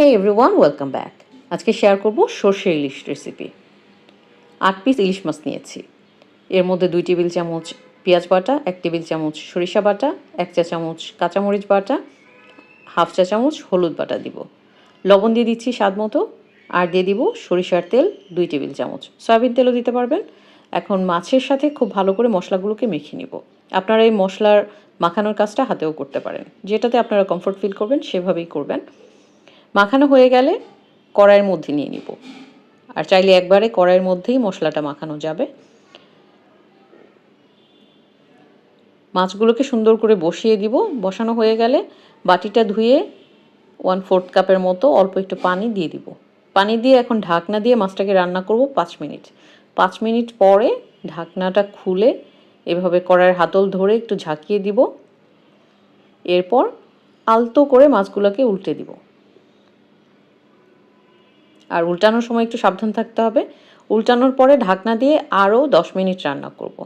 হে everyone welcome back আজকে share করব সর্ষে ইলিশ রেসিপি আট পিস ইলিশ মাছ নিয়েছি। এর মধ্যে দুই টেবিল চামচ পেঁয়াজ বাটা, এক টেবিল চামচ সরিষা বাটা, এক চা চামচ কাঁচামরিচ বাটা, হাফ চা চামচ হলুদ বাটা দিব। লবণ দিয়ে দিচ্ছি স্বাদ মতো, আর দিয়ে দিব সরিষার তেল দুই টেবিল চামচ। সয়াবিন তেলও দিতে পারবেন। এখন মাছের সাথে খুব ভালো করে মশলাগুলোকে মেখে নিব। আপনারা এই মশলার মাখানোর কাজটা হাতেও করতে পারেন। যেটাতে আপনারা কমফোর্ট ফিল করবেন, সেভাবেই করবেন। মাখানো হয়ে গেলে কড়াইয়ের মধ্যে নিয়ে নিব। আর চাইলে একবারে কড়াইয়ের মধ্যেই মশলাটা মাখানো যাবে। মাছগুলোকে সুন্দর করে বসিয়ে দিব। বসানো হয়ে গেলে বাটিটা ধুয়ে ওয়ান ফোর্থ কাপের মতো অল্প একটু পানি দিয়ে দিব। পানি দিয়ে এখন ঢাকনা দিয়ে মাছটাকে রান্না করব পাঁচ মিনিট। পাঁচ মিনিট পরে ঢাকনাটা খুলে এভাবে কড়াইয়ের হাতল ধরে একটু ঝাঁকিয়ে দিব। এরপর আলতো করে মাছগুলোকে উল্টে দিব। আর উল্টানোর সময় একটু সাবধান থাকতে হবে। উল্টানোর পরে ঢাকনা দিয়ে আরও দশ মিনিট রান্না করব।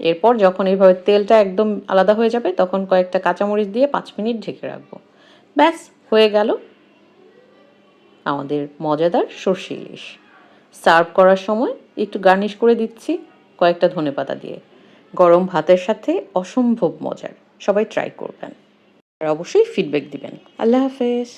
এরপর যখন এইভাবে তেলটা একদম আলাদা হয়ে যাবে, তখন কয়েকটা কাঁচামরিচ দিয়ে পাঁচ মিনিট ঢেকে রাখব। ব্যাস, হয়ে গেল আমাদের মজাদার সর্ষে ইলিশ। সার্ভ করার সময় একটু গার্নিশ করে দিচ্ছি কয়েকটা ধনেপাতা দিয়ে। গরম ভাতের সাথে অসম্ভব মজার। সবাই ট্রাই করবেন। আর অবশ্যই ফিডব্যাক দিবেন। আল্লাহ হাফেজ।